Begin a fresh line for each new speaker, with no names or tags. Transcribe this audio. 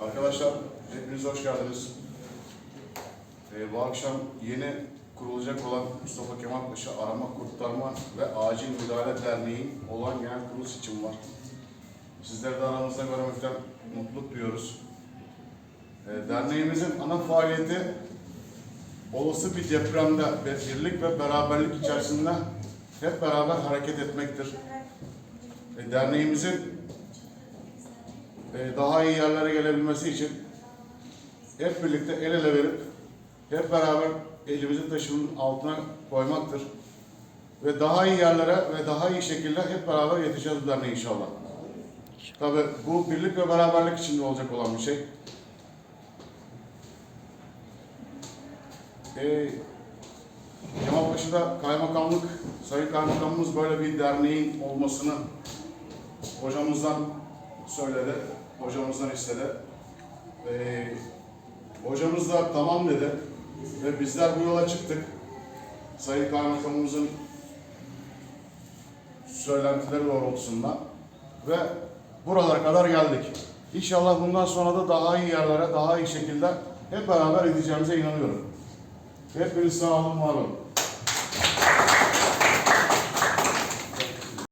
Arkadaşlar hepiniz hoş geldiniz. Ee, bu akşam yeni kurulacak olan Mustafa Kemal Paşa Arama Kurtarma ve Acil Müdahale Derneği olan genel kurulu seçim var. Sizleri de aramızda görmekten mutluluk duyuyoruz. Ee, derneğimizin ana faaliyeti olası bir depremde birlik ve beraberlik içerisinde hep beraber hareket etmektir. E, derneğimizin daha iyi yerlere gelebilmesi için hep birlikte el ele verip hep beraber elimizi taşının altına koymaktır. Ve daha iyi yerlere ve daha iyi şekilde hep beraber yetişeceğiz bu derneğe inşallah. Tabi bu birlik ve beraberlik içinde olacak olan bir şey. Ee, Kemalpaşa'da kaymakamlık, Sayın Kaymakamımız böyle bir derneğin olmasını hocamızdan söyledi, hocamızdan istedi. Ee, hocamız da tamam dedi ve bizler bu yola çıktık. Sayın Kaymakamımızın söylentileri doğrultusunda ve buralara kadar geldik. İnşallah bundan sonra da daha iyi yerlere, daha iyi şekilde hep beraber gideceğimize inanıyorum. Hepiniz sağ olun, var olun.